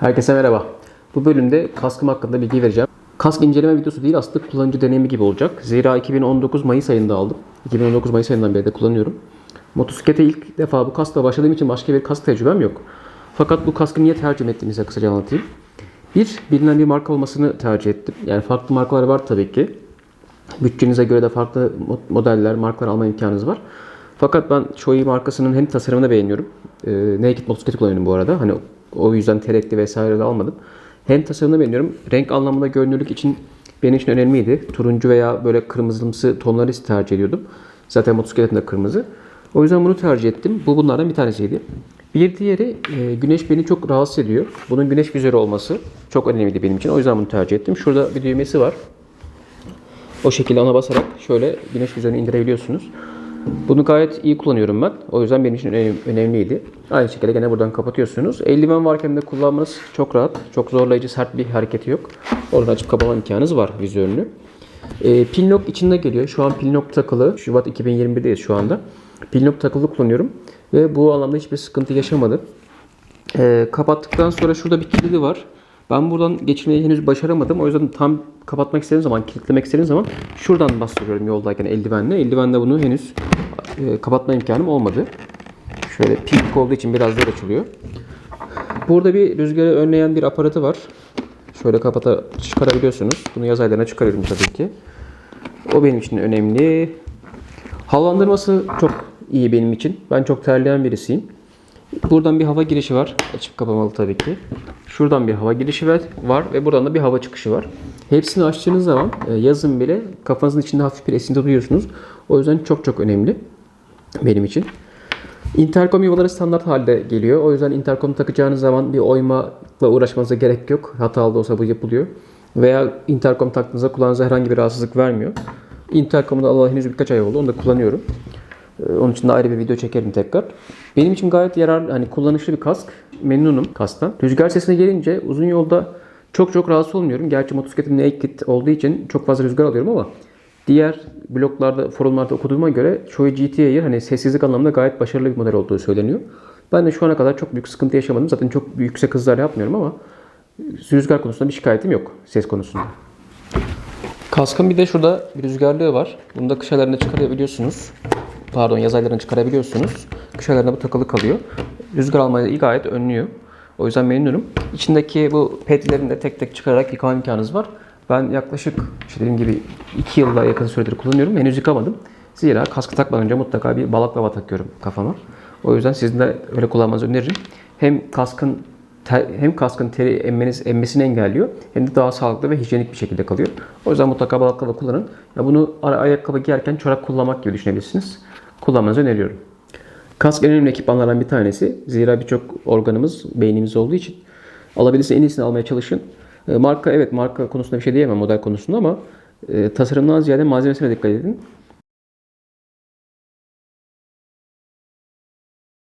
Herkese merhaba. Bu bölümde kaskım hakkında bilgi vereceğim. Kask inceleme videosu değil aslında kullanıcı deneyimi gibi olacak. Zira 2019 Mayıs ayında aldım. 2019 Mayıs ayından beri de kullanıyorum. Motosiklete ilk defa bu kaskla başladığım için başka bir kask tecrübem yok. Fakat bu kaskı niye tercih ettiğimi size kısaca anlatayım. Bir, bilinen bir marka olmasını tercih ettim. Yani farklı markalar var tabii ki. Bütçenize göre de farklı mo- modeller, markalar alma imkanınız var. Fakat ben Shoei markasının hem tasarımını beğeniyorum. Ee, Naked motosikleti kullanıyorum bu arada. Hani o yüzden terekli vesaire de almadım. Hem tasarımını beğeniyorum. Renk anlamında görünürlük için benim için önemliydi. Turuncu veya böyle kırmızımsı tonları tercih ediyordum. Zaten motosikletin de kırmızı. O yüzden bunu tercih ettim. Bu bunlardan bir tanesiydi. Bir diğeri e, güneş beni çok rahatsız ediyor. Bunun güneş vizörü olması çok önemliydi benim için. O yüzden bunu tercih ettim. Şurada bir düğmesi var. O şekilde ona basarak şöyle güneş vizörünü indirebiliyorsunuz. Bunu gayet iyi kullanıyorum ben. O yüzden benim için önem- önemliydi. Aynı şekilde gene buradan kapatıyorsunuz. Eldiven varken de kullanmanız çok rahat. Çok zorlayıcı, sert bir hareketi yok. Oradan açıp kapama imkanınız var vizörünü. E, pin lock içinde geliyor. Şu an pin lock takılı. Şubat 2021'deyiz şu anda. Pin lock takılı kullanıyorum. Ve bu anlamda hiçbir sıkıntı yaşamadım. Ee, kapattıktan sonra şurada bir kilidi var. Ben buradan geçirmeyi henüz başaramadım. O yüzden tam kapatmak istediğim zaman, kilitlemek istediğim zaman şuradan bastırıyorum yoldayken eldivenle. Eldivenle bunu henüz e, kapatma imkanım olmadı. Şöyle pink olduğu için biraz zor açılıyor. Burada bir rüzgarı önleyen bir aparatı var. Şöyle kapata çıkarabiliyorsunuz. Bunu yaz aylarına çıkarıyorum tabii ki. O benim için önemli. Havalandırması çok iyi benim için. Ben çok terleyen birisiyim. Buradan bir hava girişi var. Açıp kapamalı tabii ki. Şuradan bir hava girişi var ve buradan da bir hava çıkışı var. Hepsini açtığınız zaman e, yazın bile kafanızın içinde hafif bir esinti duyuyorsunuz. O yüzden çok çok önemli benim için. Intercom yuvaları standart halde geliyor. O yüzden intercom takacağınız zaman bir oymakla uğraşmanıza gerek yok. Hatalı da olsa bu yapılıyor. Veya intercom taktığınızda kulağınıza herhangi bir rahatsızlık vermiyor. Intercom'u da alalı henüz birkaç ay oldu. Onu da kullanıyorum. Ee, Onun için de ayrı bir video çekerim tekrar. Benim için gayet yararlı, hani kullanışlı bir kask. Memnunum kasktan. Rüzgar sesine gelince uzun yolda çok çok rahatsız olmuyorum. Gerçi motosikletim naked olduğu için çok fazla rüzgar alıyorum ama diğer bloglarda, forumlarda okuduğuma göre Shoei GT hani sessizlik anlamında gayet başarılı bir model olduğu söyleniyor. Ben de şu ana kadar çok büyük sıkıntı yaşamadım. Zaten çok yüksek hızlar yapmıyorum ama rüzgar konusunda bir şikayetim yok ses konusunda. Kaskın bir de şurada bir rüzgarlığı var. Bunu da kış aylarında çıkarabiliyorsunuz. Pardon yaz aylarında çıkarabiliyorsunuz. Kış aylarında bu takılı kalıyor. Rüzgar almayı gayet önlüyor. O yüzden memnunum. İçindeki bu petlerini de tek tek çıkararak yıkama imkanınız var. Ben yaklaşık işte dediğim gibi 2 yılla yakın süredir kullanıyorum. Henüz yıkamadım. Zira kaskı takmadan önce mutlaka bir balaklava takıyorum kafama. O yüzden sizin de öyle kullanmanızı öneririm. Hem kaskın ter- hem kaskın teri emmeniz, emmesini engelliyor hem de daha sağlıklı ve hijyenik bir şekilde kalıyor. O yüzden mutlaka balaklava kullanın. Ya bunu ayakkabı giyerken çorap kullanmak gibi düşünebilirsiniz. Kullanmanızı öneriyorum. Kask en önemli ekipmanlardan bir tanesi. Zira birçok organımız beynimiz olduğu için alabilirse en iyisini almaya çalışın. E, Marka evet marka konusunda bir şey diyemem model konusunda ama e, tasarımdan ziyade malzemesine dikkat edin.